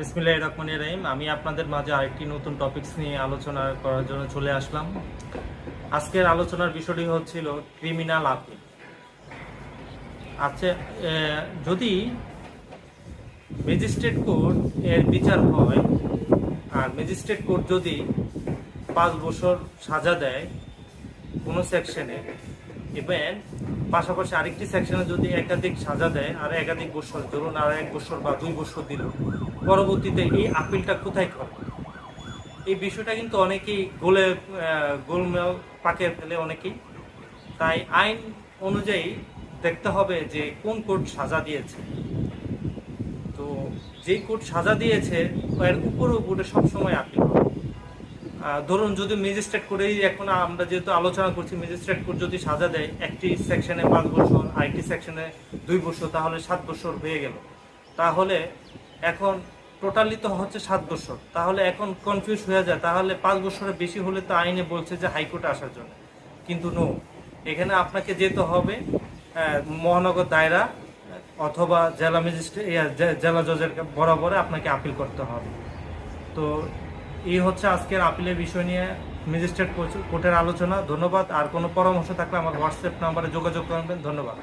বিসমিল্লাহ রহমান রহিম। আমি আপনাদের মাঝে আরেকটি নতুন টপিকস নিয়ে আলোচনা করার জন্য চলে আসলাম। আজকের আলোচনার বিষয়টি হচ্ছিল ক্রিমিনাল আপিল আচ্ছা যদি ম্যাজিস্ট্রেট কোর্ট এর বিচার হয়, আর ম্যাজিস্ট্রেট কোর্ট যদি পাঁচ বছর সাজা দেয় কোনো সেকশনে এবং পাশাপাশি আরেকটি সেকশনে যদি একাধিক সাজা দেয়, আর একাধিক বছর ধরুন, আর এক বছর বা দুই বছর দিল, পরবর্তীতে এই আপিলটা কোথায় করে এই বিষয়টা কিন্তু অনেকেই গোলে গোলমেল পাকে ফেলে অনেকেই। তাই আইন অনুযায়ী দেখতে হবে যে কোন কোর্ট সাজা দিয়েছে। তো যেই কোর্ট সাজা দিয়েছে, এর উপরে উপরে সবসময় আপিল হবে। ধরুন যদি ম্যাজিস্ট্রেট করেই এখন আমরা যেহেতু আলোচনা করছি ম্যাজিস্ট্রেট কোর্ট যদি সাজা দেয়, একটি সেকশনে পাঁচ বছর, আরেকটি সেকশনে দুই বছর, তাহলে সাত বছর হয়ে গেল। তাহলে এখন টোটালি তো হচ্ছে সাত বছর। তাহলে এখন কনফিউজ হয়ে যায়। তাহলে পাঁচ বছরের বেশি হলে তো আইনে বলছে যে হাইকোর্টে আসার জন্য। কিন্তু নো এখানে আপনাকে যেতে হবে মহানগর দায়রা অথবা জেলা ম্যাজিস্ট্রেট জেলা জজের বরাবরে আপনাকে আপিল করতে হবে। তো এই হচ্ছে আজকের আপিলের বিষয় নিয়ে ম্যাজিস্ট্রেট কোর্টের আলোচনা। ধন্যবাদ। আর কোনো পরামর্শ থাকলে আমার হোয়াটসঅ্যাপ নাম্বারে যোগাযোগ করবেন। ধন্যবাদ।